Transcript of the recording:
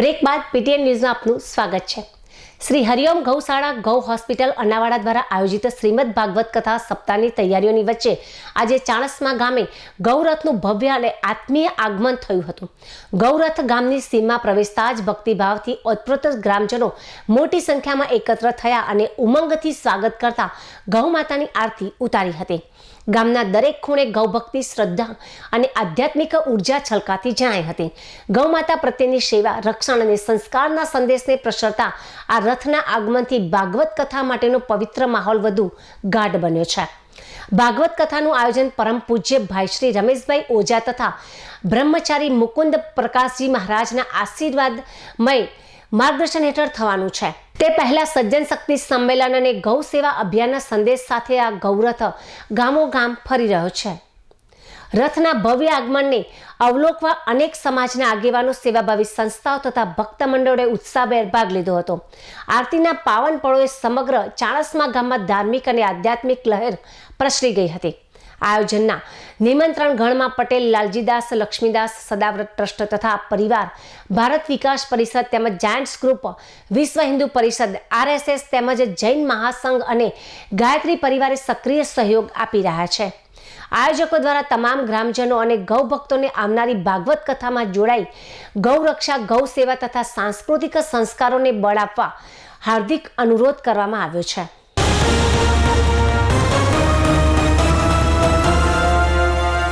Break બાદ PTN ન્યૂઝમાં આપનું સ્વાગત છે. શ્રી હરિઓમ ગૌશાળા ગૌ હોસ્પિટલ અનાવાડા દ્વારા આયોજિત શ્રીમદ ભાગવત કથા સપ્તાહની તૈયારીઓની વચ્ચે આજે ચાણસમા ગામે ગૌરથનું ભવ્ય અને આત્મીય આગમન થયું હતું. ગૌરથ ગામની સીમમાં પ્રવેશતા જ ભક્તિભાવથી ઓતપ્રોત ગ્રામજનો મોટી સંખ્યામાં એકત્ર થયા અને ઉમંગથી સ્વાગત કરતા ગૌ માતાની આરતી ઉતારી હતી. ગામના દરેક ખૂણે ગૌભક્તિ શ્રદ્ધા અને આધ્યાત્મિક ઊર્જા છલકાતી જણાઈ હતી. ગૌમાતા પ્રત્યેની સેવા, રક્ષણ અને સંસ્કારના સંદેશને પ્રસરતા આ રથના આગમનથી ભાગવત કથા માટેનો પવિત્ર માહોલ વધુ ગાઢ બન્યો છે. ભાગવત કથાનું આયોજન પરમ પૂજ્ય ભાઈ શ્રી રમેશભાઈ ઓઝા તથા બ્રહ્મચારી મુકુંદ પ્રકાશજી મહારાજના આશીર્વાદમય માર્ગદર્શન હેઠળ થવાનું છે. તે પહેલા સજ્જન શક્તિ સંમેલન અને ગૌ સેવા અભિયાનના સંદેશ સાથે આ ગૌરથ ગામો ગામ ફરી રહ્યો છે. રથના ભવ્ય આગમનને અવલોકવા અનેક સમાજના આગેવાનો, સેવાભાવી સંસ્થાઓ તથા ભક્ત મંડળોએ ઉત્સાહભેર ભાગ લીધો હતો. આરતીના પાવન પળોએ સમગ્ર ચાણસમા ગામમાં ધાર્મિક અને આધ્યાત્મિક લહેર પ્રસરી ગઈ હતી. આયોજનના નિમંત્રણ ગણમાં પટેલ, લાલજીદાસ, લક્ષ્મીદાસ, સદાવ્રત ટ્રસ્ટ તથા પરિવાર, ભારત વિકાસ પરિષદ તેમજ જાયન્ટ્સ ગ્રુપ, વિશ્વ હિન્દુ પરિષદ, આરએસએસ તેમજ જૈન મહાસંઘ અને ગાયત્રી પરિવારે સક્રિય સહયોગ આપી રહ્યા છે. આયોજકો દ્વારા તમામ ગ્રામજનો અને ગૌ ભક્તોને આવનારી ભાગવત કથામાં જોડાઈ ગૌરક્ષા ગૌ સેવા તથા સાંસ્કૃતિક સંસ્કારોને બળ આપવા હાર્દિક અનુરોધ કરવામાં આવ્યો છે.